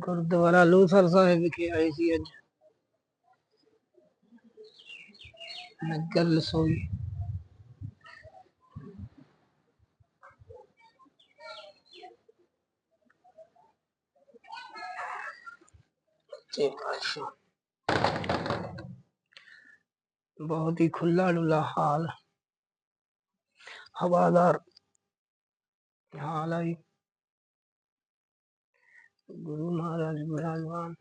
ਗੁਰਦੁਆਰਾ ਲੋਸਰ ਸਾਹਿਬ ਵਿਖੇ ਆਏ ਸੀ ਅੱਜ ਨਗਰ ਲਸੋਈ ਤੇ ਪਾਸ਼ਾ बहुत ही खुला डुला हाल हवादार हाल आई ਗੁਰੂ ਮਹਾਰਾਜ ਬਿਰਾਜਮਾਨ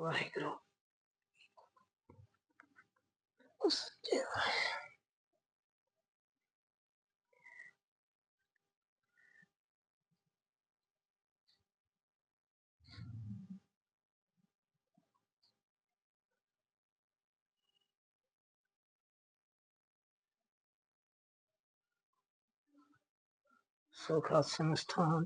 ਵਾਹਿਗੁਰੂ ਉਸ ਜੀ शोखा संस्थान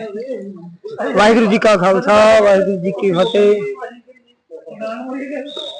वाहगुरु जी का खालसा वाहगुरु जी की फतेह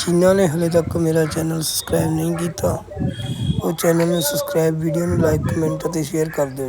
जिन्होंने हले तक मेरा चैनल सब्सक्राइब नहीं किया वो चैनल में सब्सक्राइब वीडियो में लाइक कमेंट और शेयर कर दो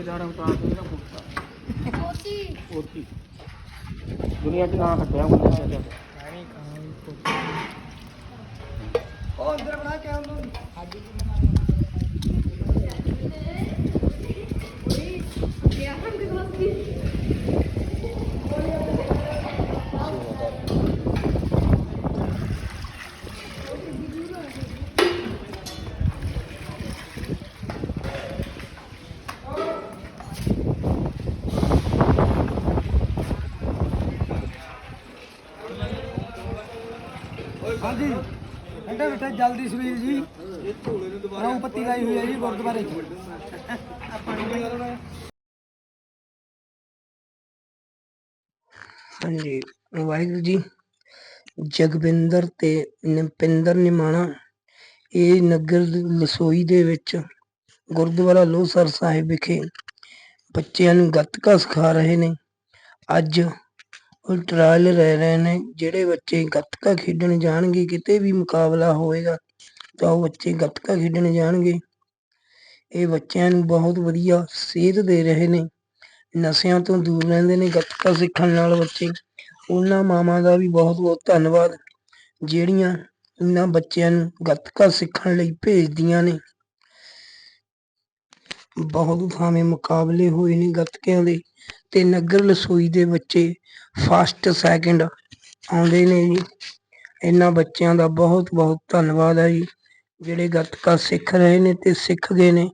ਰਿਸ਼ਤੇਦਾਰਾਂ ਉਤਾਰ ਕੇ ਇਹਦਾ ਪੁੱਛਦਾ ਕੋਚੀ ਉੱਥੇ ਦੁਨੀਆ 'ਚ ਨਾ ਹੱਟਿਆ ਹੁਣ ਪੋਤੀ ਉਹ ਅੰਦਰ ਬਣਾ ਕੇ ਉਹਨੂੰ ਤੇ ਆਹ ਹੰਦ ਗਲਾਸ ਦੀ ਜਲਦੀ ਸੁਨੀਲ ਜੀ ਰੌਂ ਪੱਤੀ ਲਾਈ ਹੋਈ ਹੈ ਜੀ ਗੁਰਦੁਆਰੇ 'ਚ ਹਾਂਜੀ ਵਾਹਿਗੁਰੂ ਜੀ ਜਗਵਿੰਦਰ ਤੇ ਨਿਪਿੰਦਰ ਨਿਮਾਣਾ ਇਹ ਨਗਰ ਲਸੋਈ ਦੇ ਵਿੱਚ ਗੁਰਦੁਆਰਾ ਲੋਹਸਰ ਸਾਹਿਬ ਵਿਖੇ ਬੱਚਿਆਂ ਨੂੰ ਗੱਤਕਾ ਸਿਖਾ ਰਹੇ ਨੇ ਅੱਜ ਉਤਰਾਲ ਰਹਿ ਰਹੇ ਨੇ ਜਿਹੜੇ ਬੱਚੇ ਗੱਤਕਾ ਖੇਡਣ ਜਾਣਗੇ ਕਿਤੇ ਵੀ ਮੁਕਾਬਲਾ ਹੋਏਗਾ ਤਾਂ ਉਹ ਬੱਚੇ ਗੱਤਕਾ ਖੇਡਣ ਜਾਣਗੇ ਇਹ ਬੱਚਿਆਂ ਨੂੰ ਬਹੁਤ ਵਧੀਆ ਸੇਧ ਦੇ ਰਹੇ ਨੇ ਨਸ਼ਿਆਂ ਤੋਂ ਦੂਰ ਰਹਿੰਦੇ ਨੇ ਗੱਤਕਾ ਸਿੱਖਣ ਨਾਲ ਬੱਚੇ ਉਹਨਾਂ ਮਾਵਾਂ ਦਾ ਵੀ ਬਹੁਤ ਬਹੁਤ ਧੰਨਵਾਦ ਜਿਹੜੀਆਂ ਇਹਨਾਂ ਬੱਚਿਆਂ ਨੂੰ ਗੱਤਕਾ ਸਿੱਖਣ ਲਈ ਭੇਜਦੀਆਂ ਨੇ ਬਹੁਤ ਥਾਵੇਂ ਮੁਕਾਬਲੇ ਹੋਏ ਨੇ ਗੱਤਕਿਆਂ ਦੇ ਤੇ ਨਗਰ ਲਸੋਈ ਦੇ ਬੱਚੇ ਫਸਟ ਸੈਕਿੰਡ ਆਉਂਦੇ ਨੇ ਜੀ ਇਹਨਾਂ ਬੱਚਿਆਂ ਦਾ ਬਹੁਤ ਬਹੁਤ ਧੰਨਵਾਦ ਹੈ ਜੀ ਜਿਹੜੇ ਗੱਤਕਾ ਸਿੱਖ ਰਹੇ ਨੇ ਤੇ ਸਿੱਖ ਗਏ ਨੇ